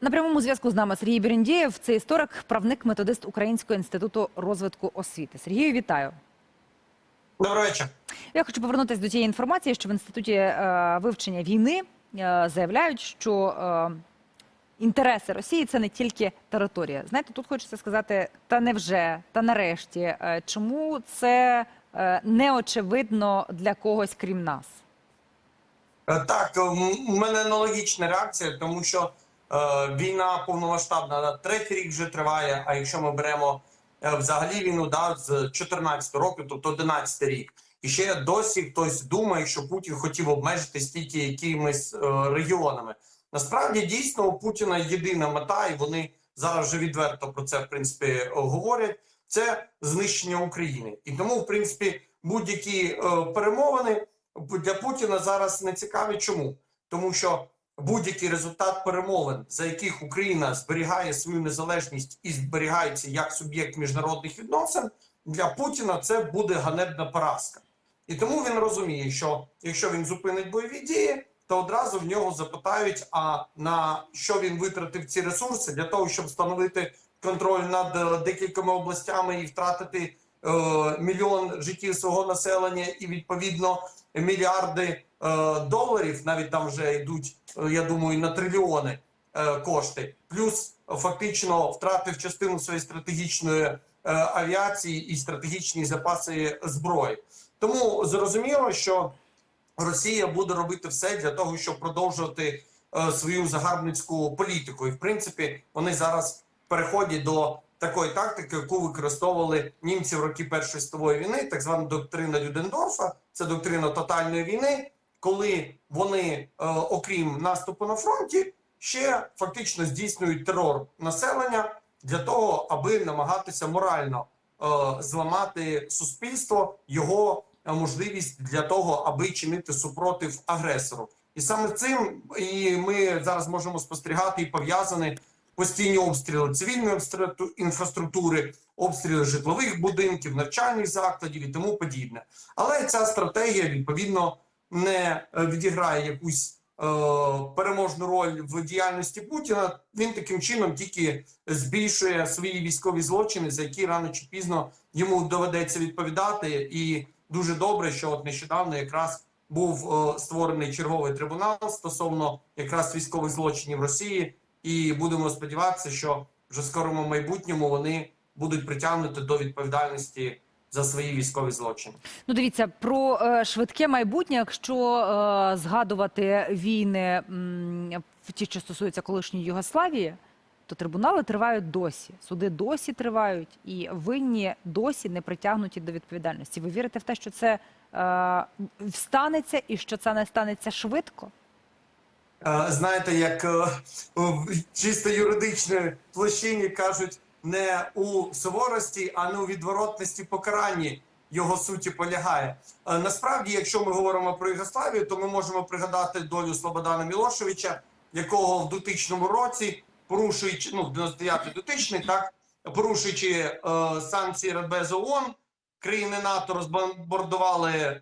На прямому зв'язку з нами Сергій Берендієв. Це історик, правник, методист Українського інституту розвитку освіти. Сергію, вітаю. Добрий вечір. Я хочу повернутися до тієї інформації, що в інституті е, вивчення війни е, заявляють, що е, інтереси Росії це не тільки територія. Знаєте, тут хочеться сказати, та невже, та нарешті, Е, чому це е, не очевидно для когось крім нас? Е, Так, е, у мене аналогічна реакція, тому що війна повномасштабна на третій рік вже триває. А якщо ми беремо е, взагалі війну да, з 14 року, тобто 11 рік, і ще досі хтось думає, що Путін хотів обмежитись тільки якимись е, регіонами. Насправді дійсно у Путіна єдина мета, і вони зараз вже відверто про це в принципі е, говорять. Це знищення України, і тому, в принципі, будь-які е, перемовини для Путіна зараз не цікаві. Чому? Тому що будь-який результат перемовин, за яких Україна зберігає свою незалежність і зберігається як суб'єкт міжнародних відносин, для Путіна це буде ганебна поразка. І тому він розуміє, що якщо він зупинить бойові дії, то одразу в нього запитають: а на що він витратив ці ресурси для того, щоб встановити контроль над е, декількома областями і втратити мільйон життів свого населення, і відповідно мільярди е, доларів, навіть там вже йдуть, е, я думаю, на трильйони е, кошти. Плюс е, фактично втратив частину своєї стратегічної е, авіації і стратегічні запаси зброї. Тому зрозуміло, що Росія буде робити все для того, щоб продовжувати е, свою загарбницьку політику. І в принципі, вони зараз переходять до такої тактики, яку використовували німці в роки Першої світової війни, так звана доктрина Людендорфа. Це доктрина тотальної війни, коли вони, е, окрім наступу на фронті, ще фактично здійснюють терор населення для того, аби намагатися морально е, зламати суспільство, його е, можливість для того, аби чинити супротив агресору. І саме цим і ми зараз можемо спостерігати і пов'язані постійні обстріли цивільної інфраструктури, обстріли житлових будинків, навчальних закладів і тому подібне. Але ця стратегія відповідно не е, відіграє якусь е, переможну роль в діяльності Путіна. Він таким чином тільки збільшує свої військові злочини, за які рано чи пізно йому доведеться відповідати. І дуже добре, що от нещодавно якраз був е, створений черговий трибунал стосовно якраз військових злочинів Росії, і будемо сподіватися, що вже в скорому майбутньому вони будуть притягнуті до відповідальності за свої військові злочини. Ну, дивіться про е, швидке майбутнє, якщо е, згадувати війни, м, ті, що стосуються колишньої Югославії, то трибунали тривають досі, суди досі тривають, і винні досі не притягнуті до відповідальності. Ви вірите в те, що це е, станеться і що це не станеться швидко? Е, Знаєте, як е, в чисто юридичній площині кажуть, не у суворості, а не у відворотності покаранні його суті полягає. Е, Насправді, якщо ми говоримо про Югославію, то ми можемо пригадати долю Слободана Мілошевича, якого в 2000 році, порушуючи ну 99-й дотичний, так порушуючи е, санкції Радбезу ООН, країни НАТО розбомбардували е,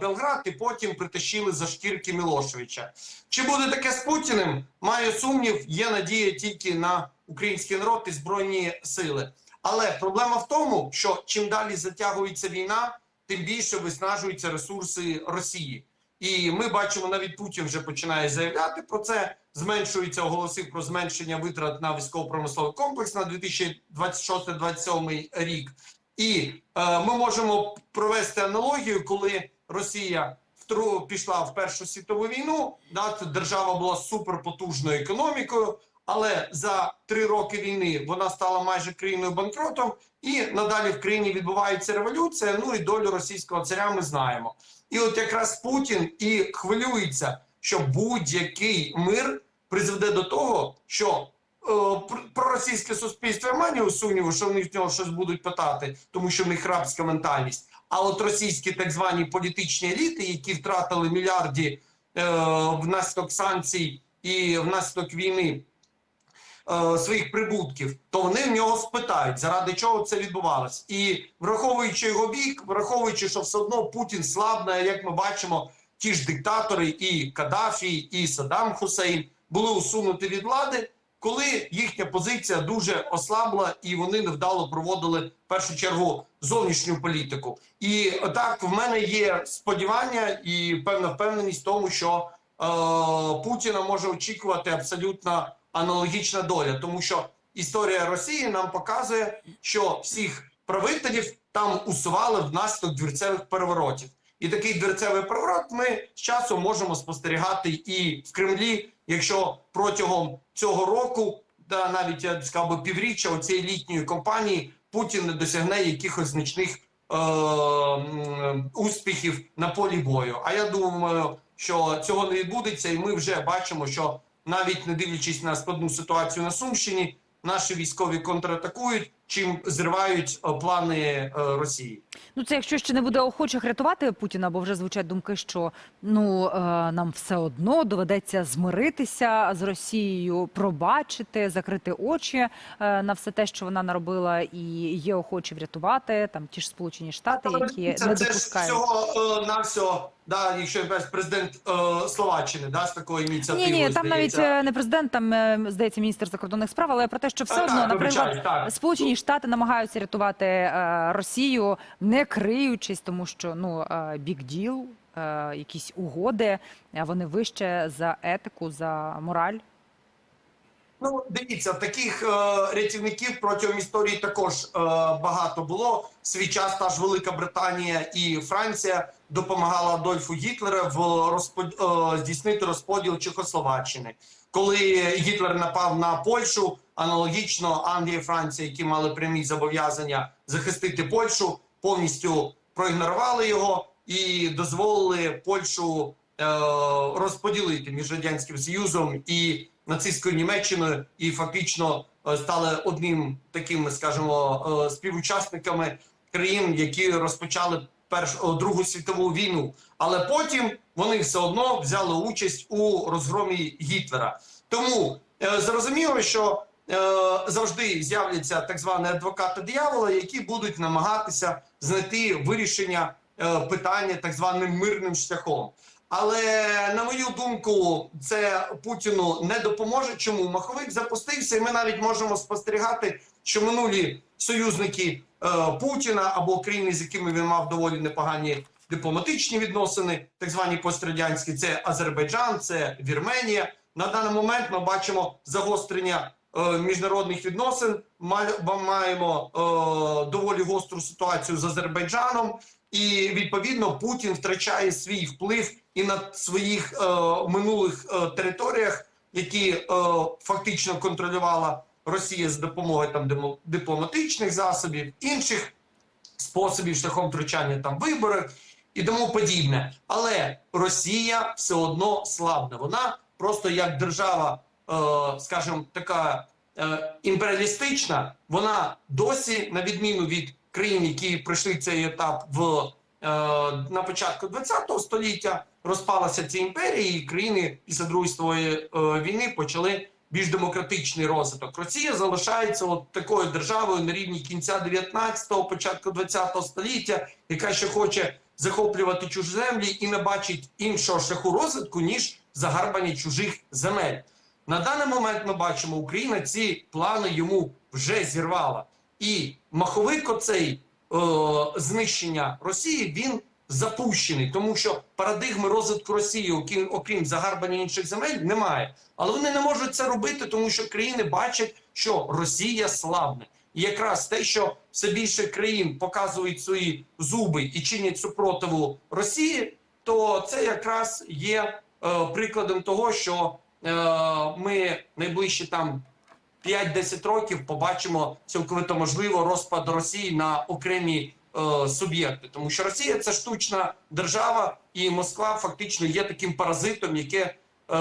Белград і потім притащили за шкірки Мілошевича. Чи буде таке з Путіним? Маю сумнів, є надія тільки на український народ і збройні сили. Але проблема в тому, що чим далі затягується війна, тим більше виснажуються ресурси Росії. І ми бачимо, навіть Путін вже починає заявляти про це. Зменшується оголосив про зменшення витрат на військово-промисловий комплекс на 2026-2027 рік. І е, ми можемо провести аналогію, коли Росія втру пішла в Першу світову війну. Да, держава була суперпотужною економікою, але за три роки війни вона стала майже країною банкротом, і надалі в країні відбувається революція. Ну і долю російського царя ми знаємо. І от якраз Путін і хвилюється, що будь-який мир призведе до того, що е, пр- про російське суспільство я маю сумніву, що вони в нього щось будуть питати, тому що в них рабська ментальність. А от російські так звані політичні еліти, які втратили мільярди е, внаслідок санкцій і внаслідок війни е, своїх прибутків, то вони в нього спитають, заради чого це відбувалось. І враховуючи його вік, враховуючи, що все одно Путін слабне, як ми бачимо, ті ж диктатори, і Каддафі, і Саддам Хусейн були усунуті від влади. Коли їхня позиція дуже ослабла і вони невдало проводили в першу чергу зовнішню політику. І так в мене є сподівання і певна впевненість в тому, що е, Путіна може очікувати абсолютно аналогічна доля, тому що історія Росії нам показує, що всіх правителів там усували внаслідок двірцевих переворотів. І такий дверцевий переворот ми з часом можемо спостерігати і в Кремлі, якщо протягом цього року, та навіть я б півріччя цієї літньої кампанії Путін не досягне якихось значних е- успіхів на полі бою. А я думаю, що цього не відбудеться, і ми вже бачимо, що навіть не дивлячись на складну ситуацію на Сумщині, наші військові контратакують, чим зривають е, плани е, Росії. Ну, це якщо ще не буде охочих рятувати Путіна, бо вже звучать думки, що ну е, нам все одно доведеться змиритися з Росією, пробачити, закрити очі на все те, що вона наробила, і є охочі врятувати там ті ж Сполучені Штати, які це, не це ж допускають. всього на всього, да, якщо я президент е, Словаччини, да, з такою Ні, ініціативою. ні, там навіть здається. е, не президент, там здається міністр закордонних справ, але про те, що все Так, одно, так, наприклад, так. Сполучені Штати намагаються рятувати е, Росію, не криючись, тому що ну бік діл, якісь угоди, е, вони вище за етику, за мораль. Ну, дивіться, таких е, рятівників протягом історії також е, багато було. В Свій час та ж Велика Британія і Франція допомагала Адольфу Гітлера в розпод... е, здійснити розподіл Чехословаччини. Коли Гітлер напав на Польщу, аналогічно Англія і Франція, які мали прямі зобов'язання захистити Польщу, повністю проігнорували його і дозволили Польщу е, розподілити між радянським союзом і нацистською Німеччиною, і фактично е, стали одним таким, скажімо, е, співучасниками країн, які розпочали перш Другу світову війну. Але потім вони все одно взяли участь у розгромі Гітлера. Тому е, зрозуміло, що е, завжди з'являться так звані адвокати диявола, які будуть намагатися знайти вирішення е, питання так званим мирним шляхом. Але на мою думку, це Путіну не допоможе. Чому маховик запустився, і ми навіть можемо спостерігати, що минулі союзники е, Путіна або країни, з якими він мав доволі непогані дипломатичні відносини, так звані пострадянські, це Азербайджан, це Вірменія. На даний момент ми бачимо загострення е, міжнародних відносин. Маємо е, доволі гостру ситуацію з Азербайджаном. І відповідно Путін втрачає свій вплив і на своїх е, минулих е, територіях, які е, фактично контролювала Росія з допомогою там дипломатичних засобів, інших способів шляхом втручання там вибори і тому подібне. Але Росія все одно слабна. Вона просто як держава, е, скажімо, така е, імперіалістична, вона досі, на відміну від країн, які пройшли цей етап в е, на початку ХХ століття, розпалася ця імперія, і країни після Другої світової е, війни почали більш демократичний розвиток. Росія залишається от такою державою на рівні кінця 19-го, початку 20-го століття, яка ще хоче захоплювати чужі землі і не бачить іншого шляху розвитку ніж загарбання чужих земель. На даний момент ми бачимо, Україна ці плани йому вже зірвала. І маховик оцей е, знищення Росії він запущений, тому що парадигми розвитку Росії, окрім, окрім загарбання інших земель, немає. Але вони не можуть це робити, тому що країни бачать, що Росія слабне. І якраз те, що все більше країн показують свої зуби і чинять супротиву Росії, то це якраз є е, прикладом того, що ми найближчі там 5-10 років побачимо цілковито можливо розпад Росії на окремі е, суб'єкти, тому що Росія це штучна держава, і Москва фактично є таким паразитом, яке е,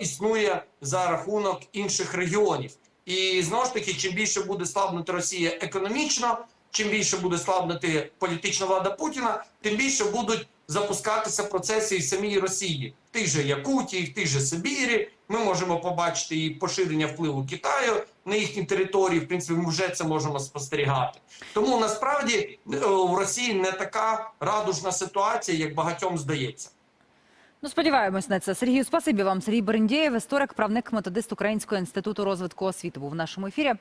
існує за рахунок інших регіонів. І знову ж таки, чим більше буде слабнути Росія економічно, чим більше буде слабнути політична влада Путіна, тим більше будуть запускатися процеси і в самій Росії, в тій же Якутії, в тій же Сибірі. Ми можемо побачити і поширення впливу Китаю на їхні території. В принципі, ми вже це можемо спостерігати. Тому насправді е, в Росії не така радужна ситуація, як багатьом здається. Ну, сподіваємось на це. Сергію, спасибі вам. Сергій Берендєєв, історик, правник, методист Українського інституту розвитку освіти був в нашому ефірі.